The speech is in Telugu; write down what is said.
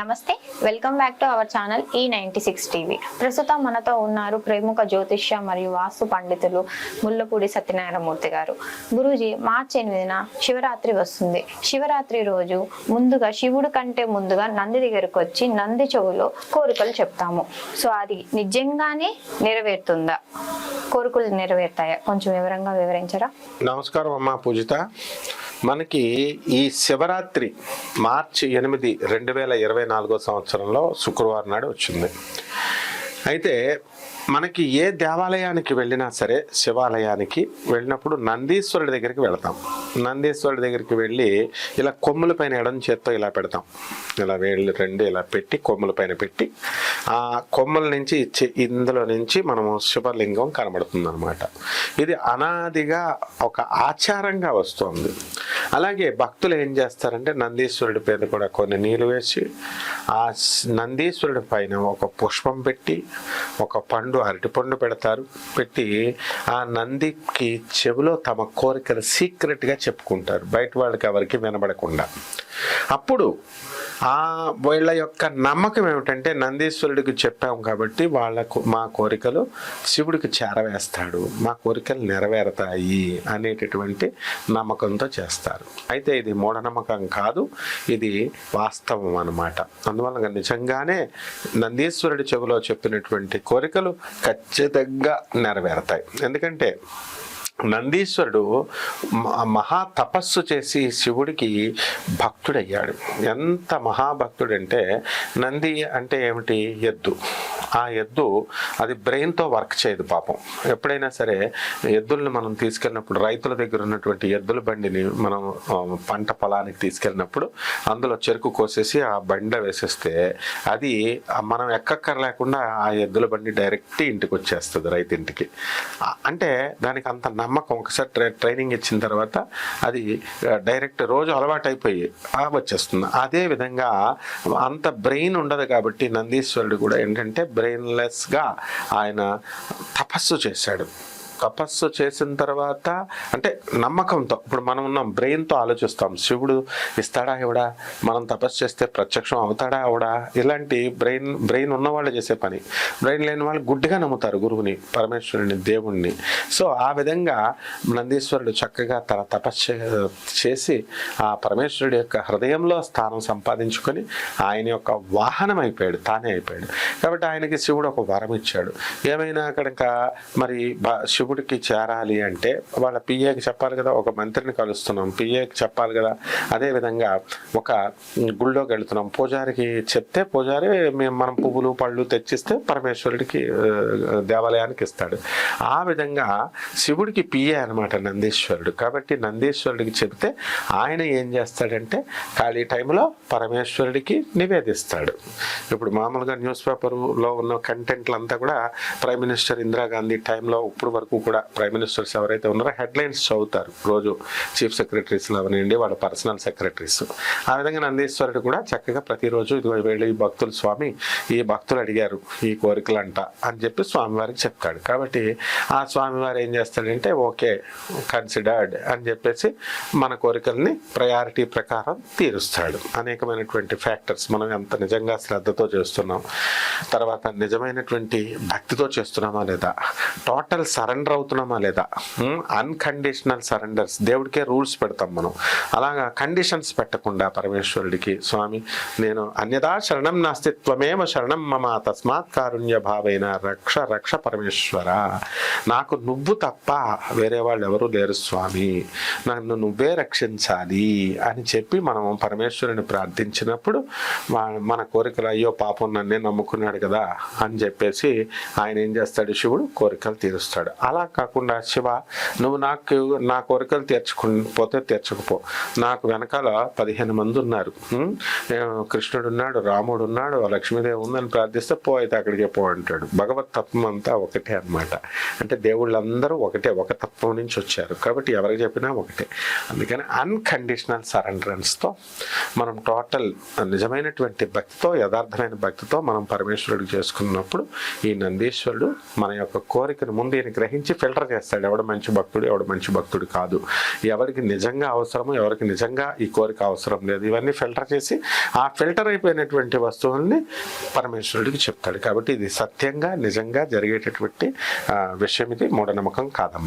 నమస్తే welcome back to our channel ఈ నైన్టీ సిక్స్ టీవీ ప్రస్తుతం మనతో ఉన్నారు ప్రముఖ జ్యోతిష్య మరియు వాస్తు పండితులు ముల్లపూడి సత్యనారాయణమూర్తి గారు. గురూజీ మార్చి ఎనిమిదిన శివరాత్రి వస్తుంది. శివరాత్రి రోజు ముందుగా శివుడు కంటే ముందుగా నంది దగ్గరకు వచ్చి నంది చెవులో కోరికలు చెప్తాము. సో అది నిజంగానే నెరవేరుతుందా? కోరికలు నెరవేరుతాయా? కొంచెం వివరంగా వివరించరా? నమస్కారం అమ్మా పూజిత. మనకి ఈ శివరాత్రి మార్చి ఎనిమిది రెండు వేల ఇరవై నాలుగో సంవత్సరంలో శుక్రవారం నాడు వచ్చింది. అయితే మనకి ఏ దేవాలయానికి వెళ్ళినా సరే శివాలయానికి వెళ్ళినప్పుడు నందీశ్వరుడి దగ్గరికి వెళతాం. నందీశ్వరుడి దగ్గరికి వెళ్ళి ఇలా కొమ్ముల పైన ఎడం చేత్తో ఇలా పెడతాం. ఇలా వేళ్ళు రెండు ఇలా పెట్టి కొమ్ముల పైన పెట్టి ఆ కొమ్ముల నుంచి ఇచ్చే ఇందులో నుంచి మనము శివలింగం కనబడుతుంది అనమాట ఇది అనాదిగా ఒక ఆచారంగా వస్తుంది. అలాగే భక్తులు ఏం చేస్తారంటే నందీశ్వరుడి పేద కూడా కొన్ని నీళ్ళు వేసి ఆ నందీశ్వరుడి పైన ఒక పుష్పం పెట్టి ఒక పండు అరటిపండు పెడతారు. పెట్టి ఆ నందికి చెవిలో తమ కోరికలు సీక్రెట్గా చెప్పుకుంటారు. బయట వాళ్ళకి ఎవరికి వినబడకుండా. అప్పుడు ఆ వీళ్ళ యొక్క నమ్మకం ఏమిటంటే నందీశ్వరుడికి చెప్పాం కాబట్టి వాళ్ళకు మా కోరికలు శివుడికి చేరవేస్తాడు మా కోరికలు నెరవేరుతాయి అనేటటువంటి నమ్మకంతో చేస్తారు. అయితే ఇది మూఢనమ్మకం కాదు ఇది వాస్తవం అనమాట అందువల్ల నిజంగానే నందీశ్వరుడి చెవిలో చెప్పినటువంటి కోరికలు ఖచ్చితంగా నెరవేరుతాయి. ఎందుకంటే నందీశ్వరుడు మహా తపస్సు చేసి శివుడికి భక్తుడయ్యాడు. ఎంత మహాభక్తుడంటే నంది అంటే ఏమిటి? ఎద్దు. ఆ ఎద్దు అది బ్రెయిన్తో వర్క్ చేయదు పాపం. ఎప్పుడైనా సరే ఎద్దుల్ని మనం తీసుకెళ్ళినప్పుడు రైతుల దగ్గర ఉన్నటువంటి ఎద్దుల బండిని మనం పంట పొలానికి తీసుకెళ్ళినప్పుడు అందులో చెరుకు కోసేసి ఆ బండ వేసేస్తే అది మనం ఎక్కక్కర లేకుండా ఆ ఎద్దుల బండి డైరెక్ట్ ఇంటికి వచ్చేస్తుంది రైతు ఇంటికి అంటే దానికి అంత నమ్మకం. ఒకసారి ట్రై ట్రైనింగ్ ఇచ్చిన తర్వాత అది డైరెక్ట్ రోజు అలవాటు అయిపోయి వచ్చేస్తుంది. అదే విధంగా అంత బ్రెయిన్ ఉండదు కాబట్టి నందీశ్వరుడు కూడా ఏంటంటే బ్రెయిన్లెస్గా ఆయన తపస్సు చేశాడు. తపస్సు చేసిన తర్వాత అంటే నమ్మకంతో ఇప్పుడు మనం ఉన్నాం బ్రెయిన్తో ఆలోచిస్తాం శివుడు ఇస్తాడా ఇవడా మనం తపస్సు చేస్తే ప్రత్యక్షం అవుతాడా అవడా ఇలాంటి బ్రెయిన్ బ్రెయిన్ ఉన్న వాళ్ళు చేసే పని. బ్రెయిన్ లేని వాళ్ళు గుడ్డిగా నమ్ముతారు గురువుని పరమేశ్వరుని దేవుణ్ణి. సో ఆ విధంగా నందీశ్వరుడు చక్కగా తన తపస్సు చేసి ఆ పరమేశ్వరుడి యొక్క హృదయంలో స్థానం సంపాదించుకొని ఆయన యొక్క వాహనం అయిపోయాడు తానే అయిపోయాడు. కాబట్టి ఆయనకి శివుడు ఒక వరం ఇచ్చాడు. ఏమైనా అక్కడ మరి శివుడు శివుడికి చేరాలి అంటే వాళ్ళ పిఏకి చెప్పాలి కదా ఒక మంత్రిని కలుస్తున్నాం పిఏకి చెప్పాలి కదా. అదేవిధంగా ఒక గుళ్ళోకి వెళుతున్నాం. పూజారికి చెప్తే పూజారి మేము మనం పువ్వులు పళ్ళు తెచ్చిస్తే పరమేశ్వరుడికి దేవాలయానికి ఇస్తాడు. ఆ విధంగా శివుడికి పిఏ అనమాట నందీశ్వరుడు. కాబట్టి నందీశ్వరుడికి చెప్తే ఆయన ఏం చేస్తాడంటే ఖాళీ టైంలో పరమేశ్వరుడికి నివేదిస్తాడు. ఇప్పుడు మామూలుగా న్యూస్ పేపర్లో ఉన్న కంటెంట్లు అంతా కూడా ప్రైమ్ మినిస్టర్ ఇందిరాగాంధీ టైంలో ఇప్పుడు వరకు కూడా ప్రైమ్ మినిస్టర్స్ ఎవరైతే ఉన్నారో హెడ్లైన్స్ చదువుతారు. రోజు చీఫ్ సెక్రటరీస్లు అవనండి వాళ్ళ పర్సనల్ సెక్రటరీస్. ఆ విధంగా నందీశ్వరుడు కూడా చక్కగా ప్రతిరోజు ఇదిగో వెళ్ళి ఈ భక్తులు స్వామి ఈ భక్తులు అడిగారు ఈ కోరికలు అంట అని చెప్పి స్వామివారికి చెప్తాడు. కాబట్టి ఆ స్వామివారు ఏం చేస్తాడంటే ఓకే కన్సిడర్డ్ అని చెప్పేసి మన కోరికల్ని ప్రయారిటీ ప్రకారం తీరుస్తాడు. అనేకమైనటువంటి ఫ్యాక్టర్స్ మనం ఎంత నిజంగా శ్రద్ధతో చేస్తున్నాం తర్వాత నిజమైనటువంటి భక్తితో చేస్తున్నామా లేదా టోటల్ సరెండర్ అవుతున్నామా లేదా? అన్కండిషనల్ సరెండర్స్ దేవుడికే రూల్స్ పెడతాం మనం. అలాగా కండిషన్స్ పెట్టకుండా పరమేశ్వరుడికి స్వామి నేను అన్యదా శరణం నాస్తిత్వమేమ శరణం మమ తస్మాత్ కారుణ్య భావైన రక్ష రక్ష పరమేశ్వర. నాకు నువ్వు తప్ప వేరే వాళ్ళు ఎవరు లేరు స్వామి. నన్ను నువ్వే రక్షించాలి అని చెప్పి మనం పరమేశ్వరుని ప్రార్థించినప్పుడు మా- మన కోరికలు అయ్యో పాపం నన్నే నమ్ముకున్నాడు కదా అని చెప్పేసి ఆయన ఏం చేస్తాడు? శివుడు కోరికలు తీరుస్తాడు. అలా కాకుండా శివ నువ్వు నాకు నా కోరికలు తీర్చుకుపోతే తీర్చకపో. నాకు వెనకాల పదిహేను మంది ఉన్నారు కృష్ణుడు ఉన్నాడు రాముడు ఉన్నాడు లక్ష్మీదేవి ఉందని ప్రార్థిస్తే పో అయితే అక్కడికే పో అంటాడు. భగవత్ తత్వం అంతా ఒకటే అన్నమాట. అంటే దేవుళ్ళందరూ ఒకటే ఒక తత్వం నుంచి వచ్చారు. కాబట్టి ఎవరికి చెప్పినా ఒకటే. అందుకని అన్కండిషనల్ సరెండరెన్స్తో మనం టోటల్ నిజమైనటువంటి భక్తితో యథార్థమైన భక్తితో మనం పరమేశ్వరుడికి చేసుకున్నప్పుడు ఈ నందీశ్వరుడు మన యొక్క కోరికను ముందు ఈయన గ్రహించి నుంచి ఫిల్టర్ చేస్తాడు. ఎవడు మంచి భక్తుడు ఎవడు మంచి భక్తుడు కాదు. ఎవరికి నిజంగా అవసరము ఎవరికి నిజంగా ఈ కోరిక అవసరం లేదు. ఇవన్నీ ఫిల్టర్ చేసి ఆ ఫిల్టర్ అయిపోయినటువంటి వస్తువుల్ని పరమేశ్వరుడికి చెప్తాడు. కాబట్టి ఇది సత్యంగా నిజంగా జరిగేటటువంటి విషయం ఇది. మూఢనమ్మకం కాదమ్మా.